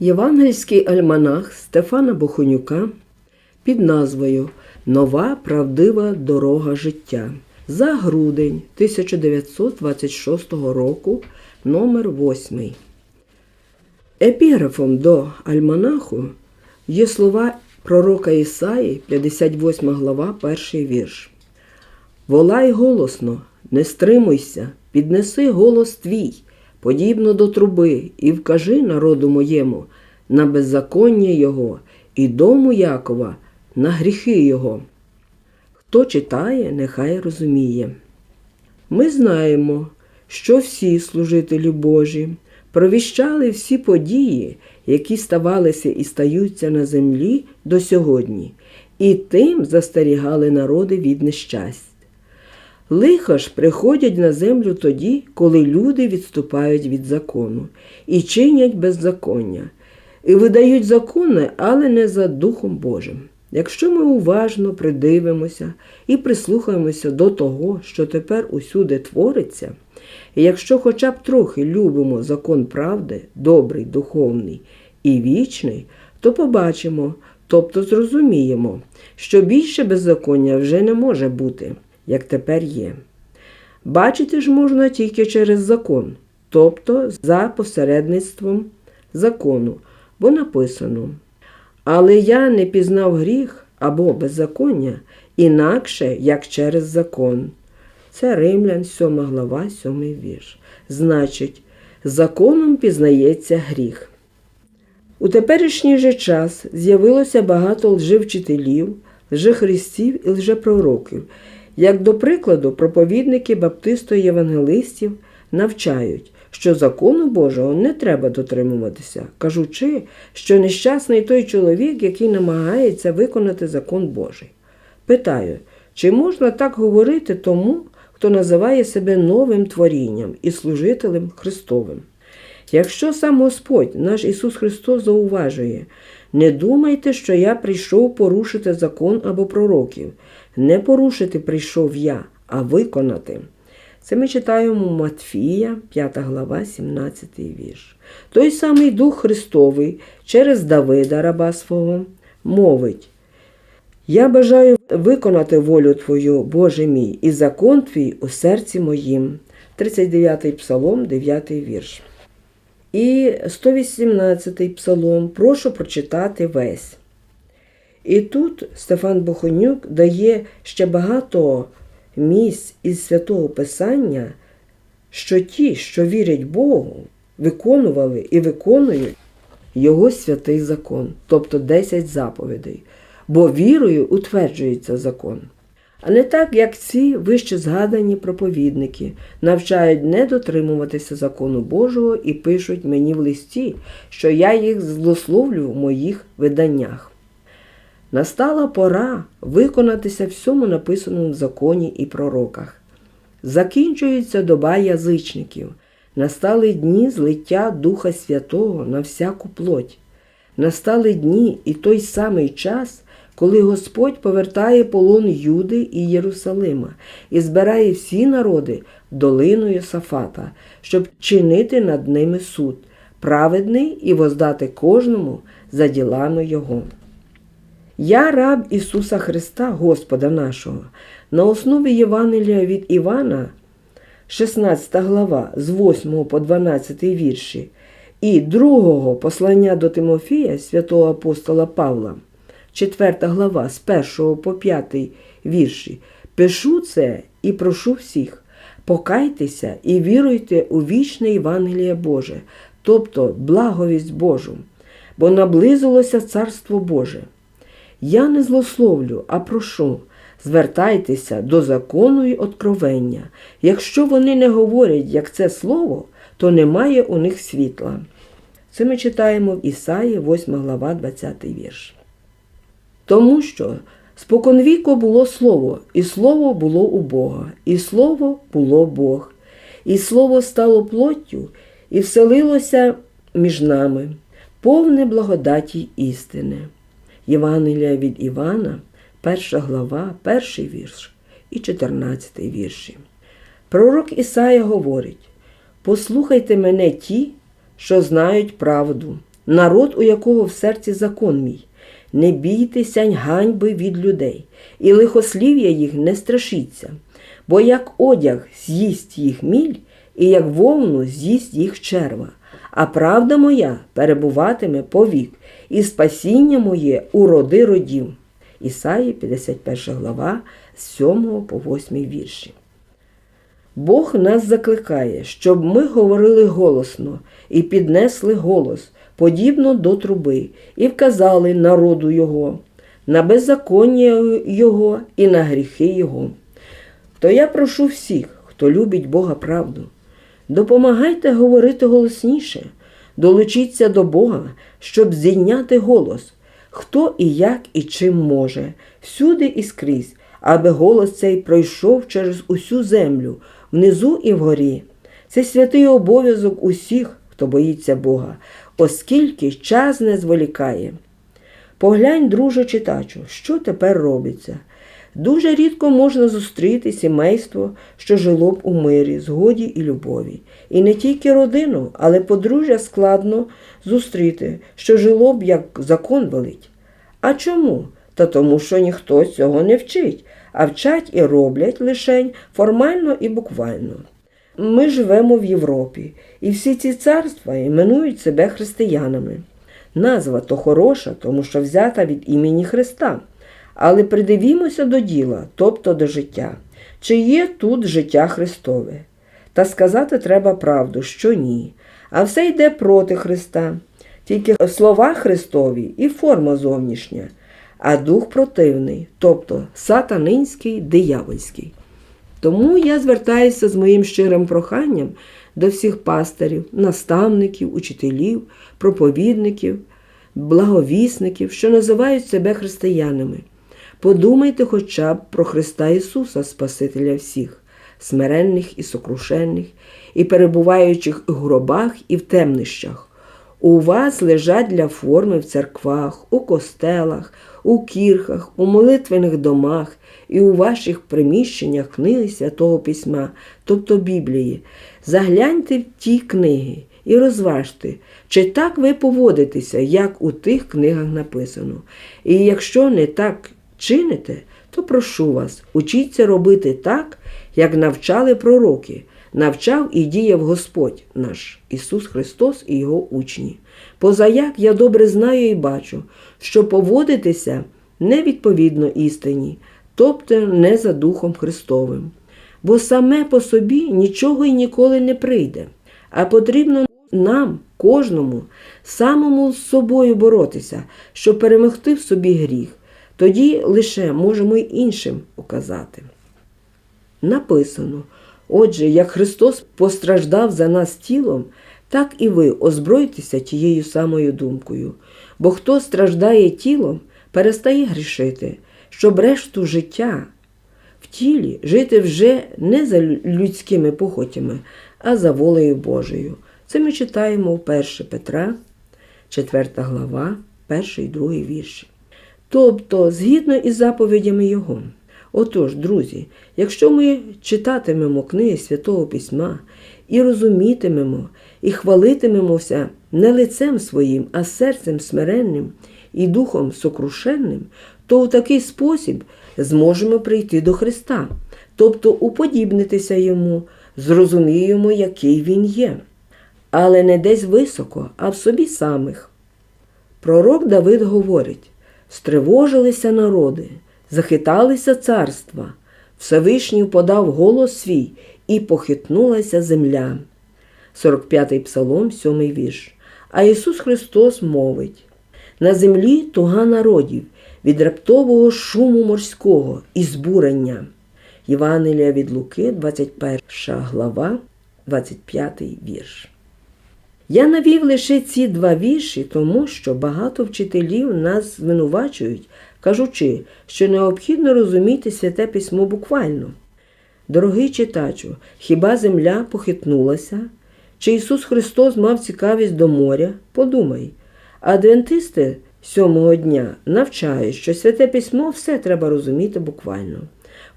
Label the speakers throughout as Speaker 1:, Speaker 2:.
Speaker 1: Євангельський альманах Стефана Бохонюка під назвою Нова правдива дорога життя за грудень 1926 року номер 8 Епіграфом до альманаху є слова пророка Ісаї, 58 глава, перший вірш. Волай голосно, не стримуйся, піднеси голос твій, подібно до труби, і вкажи народу моєму на беззаконня Його і дому Якова на гріхи Його. Хто читає, нехай розуміє. Ми знаємо, що всі служителі Божі провіщали всі події, які ставалися і стаються на землі до сьогодні, і тим застерігали народи від нещасть. Лиха ж приходять на землю тоді, коли люди відступають від закону і чинять беззаконня, і видають закони, але не за Духом Божим. Якщо ми уважно придивимося і прислухаємося до того, що тепер усюди твориться, і якщо хоча б трохи любимо закон правди, добрий, духовний і вічний, то побачимо, тобто зрозуміємо, що більше беззаконня вже не може бути, як тепер є. Бачити ж можна тільки через закон, тобто за посередництвом закону, бо написано. Але я не пізнав гріх або беззаконня інакше, як через закон. Це Римлян, 7 глава, 7 вірш. Значить, законом пізнається гріх. У теперішній же час з'явилося багато лжевчителів, лжехристів і лжепророків. Як до прикладу, проповідники баптисто-євангелистів навчають, що закону Божого не треба дотримуватися, кажучи, що нещасний той чоловік, який намагається виконати закон Божий. Питаю, чи можна так говорити тому, хто називає себе новим творінням і служителем Христовим? Якщо сам Господь, наш Ісус Христос, зауважує, не думайте, що я прийшов порушити закон або пророків. Не порушити прийшов я, а виконати. Це ми читаємо Матфія, 5 глава, 17 вірш. Той самий Дух Христовий через Давида, раба свого, мовить. Я бажаю виконати волю Твою, Боже мій, і закон Твій у серці моїм. 39-й псалом, 9 вірш. І 118-й псалом прошу прочитати весь. І тут Стефан Бохонюк дає ще багато місць із святого Писання, що ті, що вірять Богу, виконували і виконують Його святий закон, тобто 10 заповідей, бо вірою утверджується закон. А не так, як ці вище згадані проповідники навчають не дотримуватися закону Божого і пишуть мені в листі, що я їх злословлю в моїх виданнях. Настала пора виконатися всьому написаному в законі і пророках. Закінчується доба язичників, настали дні злиття Духа Святого на всяку плоть. Настали дні і той самий час, коли Господь повертає полон Юди і Єрусалима і збирає всі народи долиною Сафата, щоб чинити над ними суд, праведний і воздати кожному за ділами Його. Я раб Ісуса Христа, Господа нашого, на основі Євангелія від Івана, 16 глава, з 8 по 12 вірші, і другого послання до Тимофія, святого апостола Павла, 4 глава, з 1 по 5 вірші, пишу це і прошу всіх, покайтеся і віруйте у вічне Євангеліє Боже, тобто благовість Божу, бо наблизилося Царство Боже. Я не злословлю, а прошу, звертайтеся до закону й откровення. Якщо вони не говорять, як це слово, то немає у них світла. Це ми читаємо в Ісаї, 8 глава, 20 вірш. Тому що споконвіку було слово, і слово було у Бога, і слово було Бог, і слово стало плоттю і вселилося між нами, повне благодаті істини. Євангелія від Івана, перша глава, перший вірш і 14 вірші. Пророк Ісая говорить: Послухайте мене ті, що знають правду, народ, у якого в серці закон мій. Не бійтеся ганьби від людей, і лихослів'я їх не страшіться, бо як одяг з'їсть їх міль, і як вовну з'їсть їх черва. А правда моя перебуватиме повік, і спасіння моє у роди родів. Ісаї, 51 глава, з 7 по 8 вірші. Бог нас закликає, щоб ми говорили голосно і піднесли голос, подібно до труби, і вказали народу Його, на беззаконня Його і на гріхи Його. То я прошу всіх, хто любить Бога правду, допомагайте говорити голосніше, долучіться до Бога, щоб зійняти голос, хто і як і чим може, всюди і скрізь, аби голос цей пройшов через усю землю, внизу і вгорі. Це святий обов'язок усіх, хто боїться Бога, оскільки час не зволікає. Поглянь, друже читачу, що тепер робиться. Дуже рідко можна зустріти сімейство, що жило б у мирі, згоді і любові. І не тільки родину, але подружжя складно зустріти, що жило б, як закон велить. А чому? Та тому, що ніхто цього не вчить, а вчать і роблять лишень формально і буквально. Ми живемо в Європі, і всі ці царства іменують себе християнами. Назва то хороша, тому що взята від імені Христа. Але придивімося до діла, тобто до життя. Чи є тут життя Христове? Та сказати треба правду, що ні. А все йде проти Христа. Тільки слова Христові і форма зовнішня, а дух противний, тобто сатанинський, диявольський. Тому я звертаюся з моїм щирим проханням до всіх пастирів, наставників, учителів, проповідників, благовісників, що називають себе християнами. Подумайте хоча б про Христа Ісуса, Спасителя всіх, смиренних і сокрушенних, і перебуваючих у гробах і в темнищах. У вас лежать для форми в церквах, у костелах, у кірхах, у молитвених домах і у ваших приміщеннях книги Святого Письма, тобто Біблії. Загляньте в ті книги і розважте, чи так ви поводитеся, як у тих книгах написано. І якщо не так чините, то прошу вас, учіться робити так, як навчали пророки, навчав і діяв Господь наш Ісус Христос і Його учні. Позаяк я добре знаю і бачу, що поводитися невідповідно істині, тобто не за Духом Христовим. Бо саме по собі нічого і ніколи не прийде, а потрібно нам, кожному, самому з собою боротися, щоб перемогти в собі гріх. Тоді лише можемо й іншим указати. Написано: отже, як Христос постраждав за нас тілом, так і ви озбройтеся тією самою думкою. Бо хто страждає тілом, перестає грішити, щоб решту життя в тілі жити вже не за людськими похотями, а за волею Божою. Це ми читаємо у 1 Петра, 4 глава, 1 і 2 вірші. Тобто, згідно із заповідями Його. Отож, друзі, якщо ми читатимемо книги Святого Письма і розумітимемо, і хвалитимемося не лицем своїм, а серцем смиренним і духом сокрушенним, то у такий спосіб зможемо прийти до Христа, тобто уподібнитися Йому, зрозуміємо, який Він є. Але не десь високо, а в собі самих. Пророк Давид говорить: стривожилися народи, захиталися царства, Всевишній подав голос свій і похитнулася земля. 45-й псалом, 7 вірш. А Ісус Христос мовить: на землі туга народів від раптового шуму морського і збурення. Євангелія від Луки, 21 глава, 25 вірш. Я навів лише ці два вірші, тому що багато вчителів нас звинувачують, кажучи, що необхідно розуміти святе письмо буквально. Дорогий читачу, хіба земля похитнулася? Чи Ісус Христос мав цікавість до моря? Подумай. Адвентисти сьомого дня навчають, що святе письмо все треба розуміти буквально.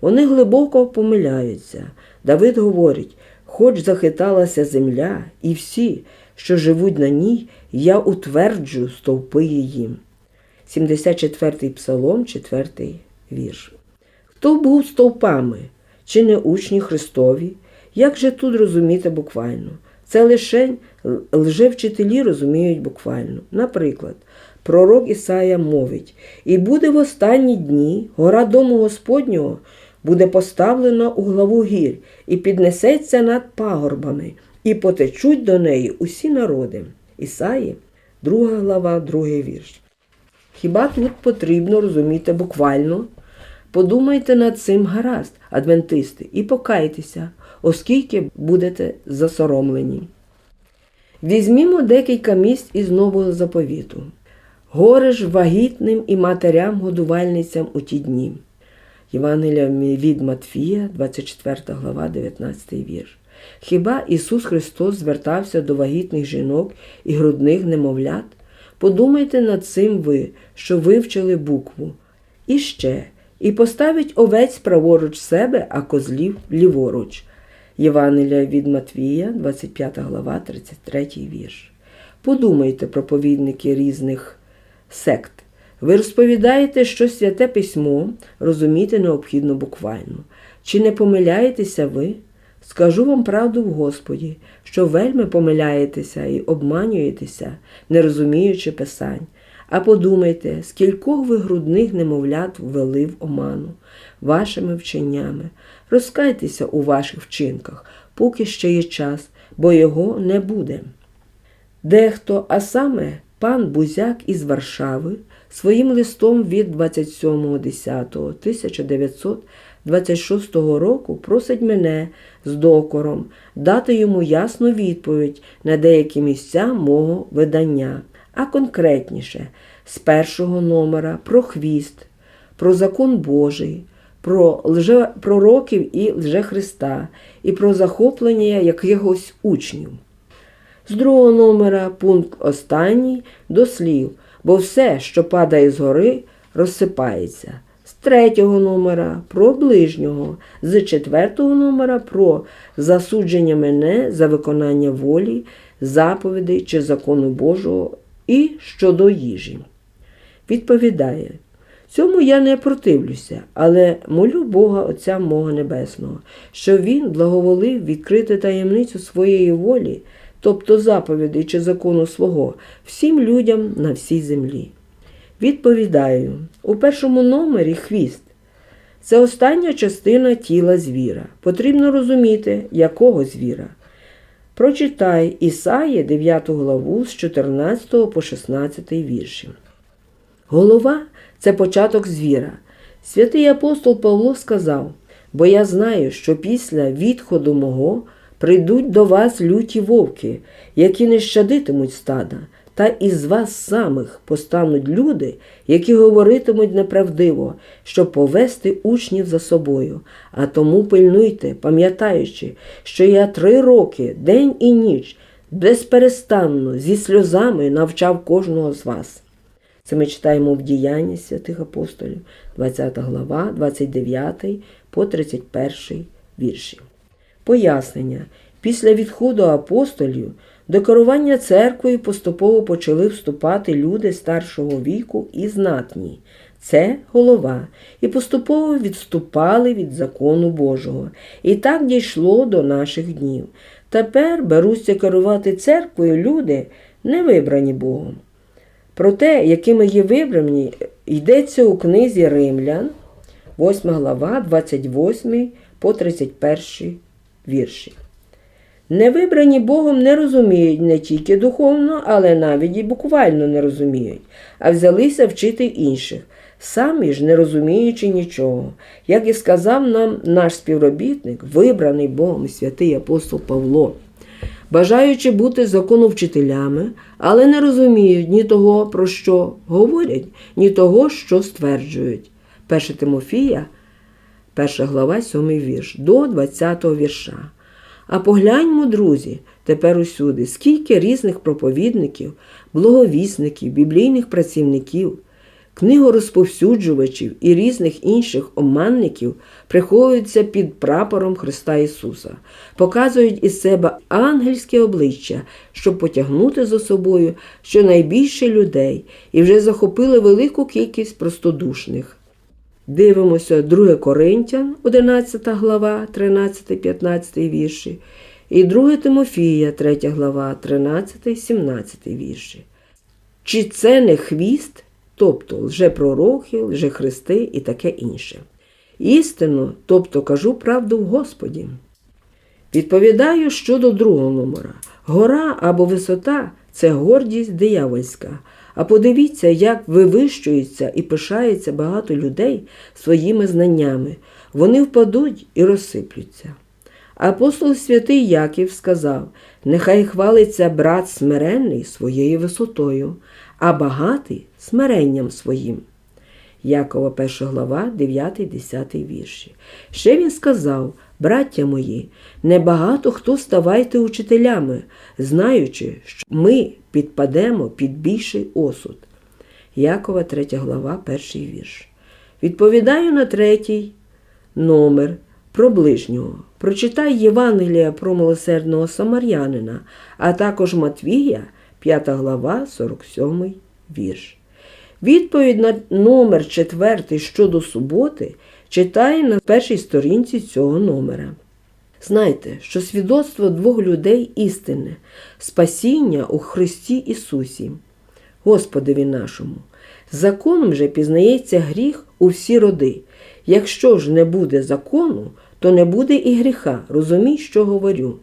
Speaker 1: Вони глибоко помиляються. Давид говорить, хоч захиталася земля, і всі, що живуть на ній, я утверджу стовпи її. 74-й псалом, 4 вірш. Хто був стовпами, чи не учні Христові? Як же тут розуміти буквально? Це лише лжевчителі розуміють буквально. Наприклад, пророк Ісая мовить: І буде в останні дні гора дому Господнього буде поставлена у главу гір, і піднесеться над пагорбами, і потечуть до неї усі народи. Ісаї, 2 глава, 2 вірш. Хіба тут потрібно розуміти буквально? Подумайте над цим гаразд, адвентисти, і покайтеся, оскільки будете засоромлені. Візьмімо декілька місць із нового заповіту. Горе ж вагітним і матерям-годувальницям у ті дні. Євангелія від Матфія, 24 глава, 19 вірш. Хіба Ісус Христос звертався до вагітних жінок і грудних немовлят? Подумайте над цим ви, що вивчили букву. І ще, і поставить овець праворуч себе, а козлів ліворуч. Євангелія від Матвія, 25 глава, 33 вірш. Подумайте, проповідники різних сект. Ви розповідаєте, що святе письмо розуміти необхідно буквально. Чи не помиляєтеся ви? Скажу вам правду в Господі, що вельми помиляєтеся і обманюєтеся, не розуміючи писань. А подумайте, скількох ви грудних немовлят ввели в оману вашими вченнями. Розкайтеся у ваших вчинках, поки ще є час, бо його не буде. Дехто, а саме пан Бузяк із Варшави, своїм листом від 27.10.1926 року просить мене з докором дати йому ясну відповідь на деякі місця мого видання, а конкретніше з першого номера про хвіст, про закон Божий, про лжепророків і лжехриста і про захоплення якихось учнів. З другого номера пункт останній до слів, бо все, що падає згори, розсипається. Третього номера про ближнього, з четвертого номера про засудження мене за виконання волі, заповідей чи закону Божого і щодо їжі. Відповідає, цьому я не противлюся, але молю Бога Отця мого Небесного, що Він благоволив відкрити таємницю своєї волі, тобто заповідей чи закону свого, всім людям на всій землі. Відповідаю, у першому номері хвіст. Це остання частина тіла звіра. Потрібно розуміти, якого звіра. Прочитай Ісаї 9 главу з 14 по 16 вірші. Голова це початок звіра. Святий апостол Павло сказав: Бо я знаю, що після відходу мого прийдуть до вас люті вовки, які не щадитимуть стада, та із вас самих постануть люди, які говоритимуть неправдиво, щоб повести учнів за собою. А тому пильнуйте, пам'ятаючи, що я три роки, день і ніч, безперестанно, зі сльозами навчав кожного з вас. Це ми читаємо в діянні святих апостолів, 20 глава, 29 по 31 вірші. Пояснення. Після відходу апостолів до керування церквою поступово почали вступати люди старшого віку і знатні. Це голова, і поступово відступали від закону Божого. І так дійшло до наших днів. Тепер беруться керувати церквою люди, не вибрані Богом. Про те, якими є вибрані, йдеться у книзі Римлян, 8 глава, 28 по 31 вірші. Невибрані Богом не розуміють не тільки духовно, але навіть і буквально не розуміють, а взялися вчити інших, самі ж не розуміючи нічого. Як і сказав нам наш співробітник, вибраний Богом святий апостол Павло, бажаючи бути законовчителями, але не розуміють ні того, про що говорять, ні того, що стверджують. 1 Тимофія, 1 глава, 7 вірш, до 20 вірша. А погляньмо, друзі, тепер усюди, скільки різних проповідників, благовісників, біблійних працівників. книгорозповсюджувачів і різних інших оманників приховуються під прапором Христа Ісуса, показують із себе ангельське обличчя, щоб потягнути за собою щонайбільше людей і вже захопили велику кількість простодушних. Дивимося 2 Коринтян, 11 глава, 13-15 вірші, і 2 Тимофія, 3 глава, 13-17 вірші. Чи це не хвіст, тобто лжепророхи, лжехристи і таке інше? Істину, тобто кажу правду в Господі. Відповідаю щодо другого номера. Гора або висота це гордість диявольська. А подивіться, як вивищується і пишається багато людей своїми знаннями. Вони впадуть і розсиплються. Апостол святий Яків сказав: Нехай хвалиться брат смиренний своєю висотою, а багатий смиренням своїм. Якова 1 глава, 9-10 вірші. Ще він сказав, браття мої, небагато хто ставайте учителями, знаючи, що ми підпадемо під більший осуд. Якова 3 глава, 1 вірш. Відповідаю на третій номер про ближнього. Прочитай Євангелія про милосердного самарянина, а також Матвія, 5 глава, 47 вірш. Відповідь на номер 4 щодо суботи читає на першій сторінці цього номера. Знайте, що свідоцтво двох людей істинне, спасіння у Христі Ісусі, Господові нашому. Законом же пізнається гріх у всі роди. Якщо ж не буде закону, то не буде і гріха. Розумій, що говорю.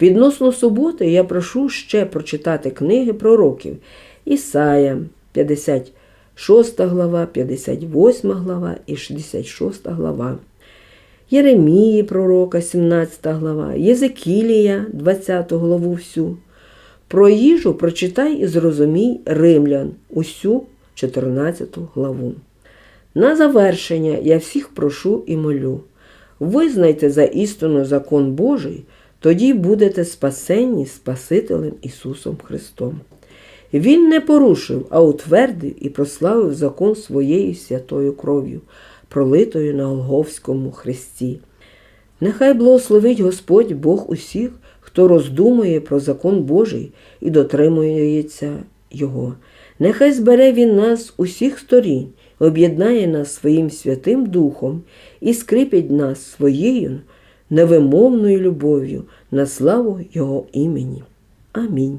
Speaker 1: Відносно суботи я прошу ще прочитати книги пророків Ісая, 56 глава, 58 глава і 66 глава. Єремії пророка, 17 глава, Єзекілія, 20 главу всю. Про їжу прочитай і зрозумій римлян, усю 14 главу. На завершення я всіх прошу і молю. Визнайте за істину закон Божий, тоді будете спасенні Спасителем Ісусом Христом. Він не порушив, а утвердив і прославив закон своєю святою кров'ю, пролитою на Голговському хресті. Нехай благословить Господь Бог усіх, хто роздумує про закон Божий і дотримується Його. Нехай збере Він нас усіх сторін, об'єднає нас своїм Святим Духом і скріпить нас своєю невимовною любов'ю на славу Його імені. Амінь.